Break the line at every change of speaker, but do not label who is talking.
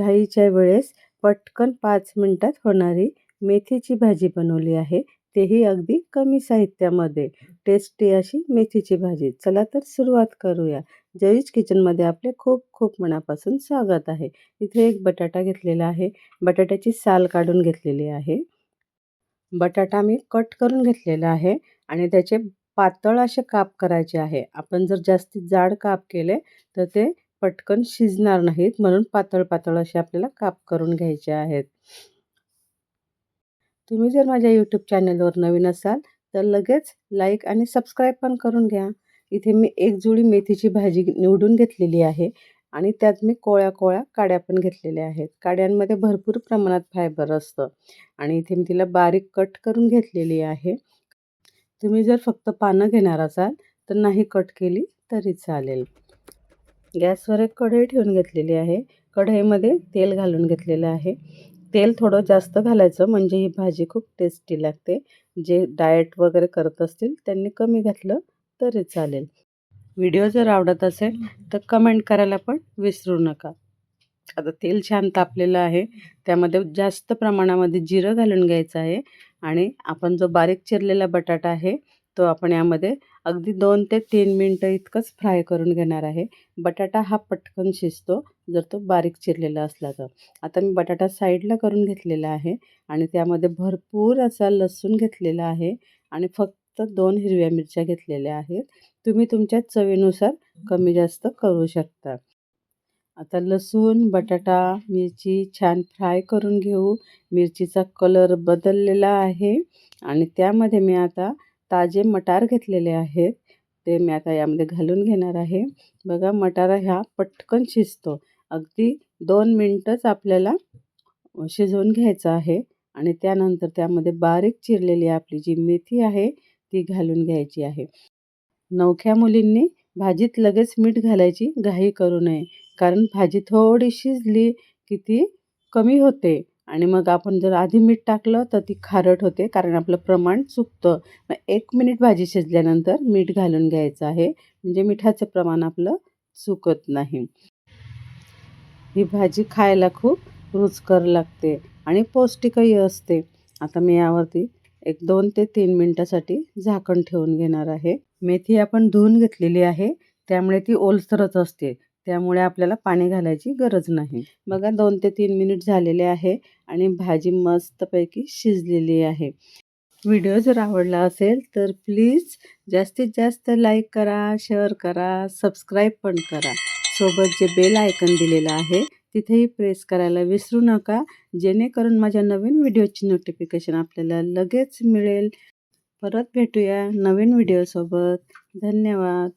घाईच्या वेळेस पटकन पाच मिनटात होणारी मेथीची भाजी बनवली आहे. तेही अगदी कमी साहित्यामध्ये. टेस्टी अशी मेथीची भाजी. चला तर सुरुवात करूया. जयीज किचनमध्ये आपले खूप खूप मनापासून स्वागत आहे. इथे एक बटाटा घेतलेला आहे. बटाट्याची साल काढून घेतलेली आहे. बटाटा मी कट करून घेतलेला आहे आणि त्याचे पातळ असे काप करायचे आहे. आपण जर जास्तीत जाड काप केले तर ते पटकन शिजणार नाहीत. म्हणून पातळ पातळ असे आपल्याला काप करून घ्यायचे आहेत. तुम्ही जर माझ्या यूट्यूब चॅनलवर नवीन असाल तर लगेच लाईक आणि सबस्क्राईब पण करून घ्या. इथे मी एक जुळी मेथीची भाजी निवडून घेतलेली आहे आणि त्यात मी कोळ्या कोळ्या काड्या पण घेतलेल्या आहेत. काड्यांमध्ये भरपूर प्रमाणात फायबर असतं आणि इथे मी तिला बारीक कट करून घेतलेली आहे. तुम्ही जर फक्त पानं घेणार असाल तर नाही कट केली तरी चालेल. गॅसवर एक कढई ठेवून घेतलेली आहे. कढईमध्ये तेल घालून घेतलेलं आहे. तेल थोडं जास्त घालायचं म्हणजे ही भाजी खूप टेस्टी लागते. जे डाएट वगैरे करत असतील त्यांनी कमी घातलं तरी चालेल. व्हिडिओ जर आवडत असेल तर कमेंट करायला पण विसरू नका. आता तेल छान तापलेलं आहे. त्यामध्ये जास्त प्रमाणामध्ये जिरं घालून घ्यायचं आहे. आणि आपण जो बारीक चिरलेला बटाटा आहे तो आपण यामध्ये अगदी दोन ते तीन मिनटं इतकंच फ्राय करून घेणार आहे. बटाटा हा पटकन शिजतो जर तो बारीक चिरलेला असला तर. आता मी बटाटा साईडला करून घेतलेला आहे आणि त्यामध्ये भरपूर असा लसूण घेतलेला आहे आणि फक्त दोन हिरव्या मिरच्या घेतलेल्या आहेत. तुम्ही तुमच्या चवीनुसार कमी जास्त करू शकता. आता लसूण बटाटा मिरची छान फ्राय करून घेऊ. मिरचीचा कलर बदललेला आहे आणि त्यामध्ये मी आता ताजे मटार घेतलेले आहेत. ते मी आता यामध्ये घालून घेणार आहे. बघा मटारा ह्या पटकन शिजतो. अगदी दोन मिनटंच आपल्याला शिजवून घ्यायचं आहे आणि त्यानंतर त्यामध्ये बारीक चिरलेली आपली जी मेथी आहे ती घालून घ्यायची आहे. नवख्या मुलींनी भाजीत लगेच मीठ घालायची घाई करू नये. कारण भाजी थोडी शिजली की ती कमी होते. आणि मग आपण जर आधी मीठ टाकलं तर ती खारट होते कारण आपलं प्रमाण चुकतं मग एक मिनिट भाजी शिजल्यानंतर मीठ घालून घ्यायचं आहे. म्हणजे मिठाचं प्रमाण आपलं चुकत नाही. ही भाजी खायला खूप रुचकर लागते आणि पौष्टिकही असते. आता मी यावरती एक दोन ते तीन मिनटासाठी झाकण ठेवून घेणार आहे. मेथी आपण धुवून घेतलेली आहे. त्यामुळे ती ओलसरच असते. त्यामुळे आपल्याला पाणी घालायची गरज नाही. बघा दोन ते तीन मिनिट झालेले आहे आणि भाजी मस्तपैकी शिजलेली आहे. व्हिडिओ जर आवडला असेल तर प्लीज जास्तीत जास्त लाईक करा शेअर करा सबस्क्राईब पण करा. सोबत जे बेल आयकन दिलेलं आहे तिथेही प्रेस करायला विसरू नका. जेणेकरून माझ्या नवीन व्हिडिओची नोटिफिकेशन आपल्याला लगेच मिळेल. परत भेटूया नवीन व्हिडिओसोबत. धन्यवाद.